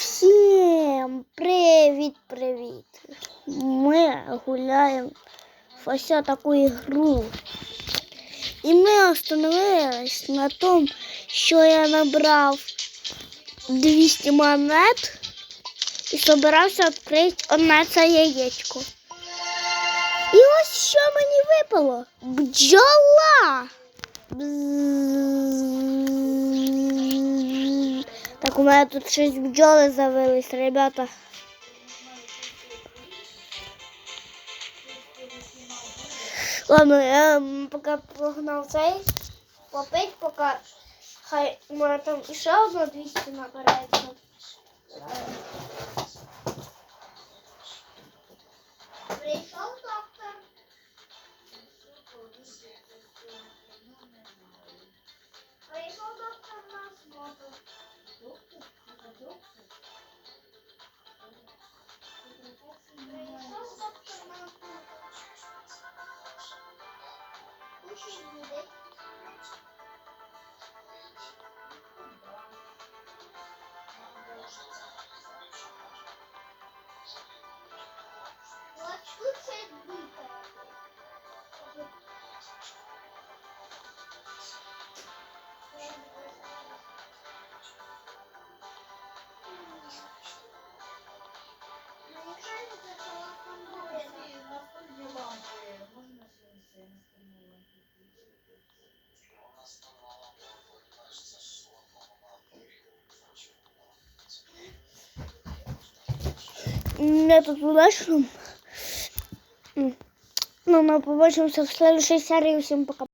Всім привіт-привіт! Ми гуляємо в ось таку ігру. І ми остановились на тому, що я набрав 200 монет і собирався відкрити одне це яєчко. І ось що мені випало? Бджола! Бззз. У мене тут щось бджоли завелись, ребята. Ладно, я м, поки погнав цей, попить, поки хай у мене там іще одна 200 набереться. Прийшов доктор. Прийшов у вас там буде. Я тут удачно. Ну, мы побачимся в следующей серии. Всем пока.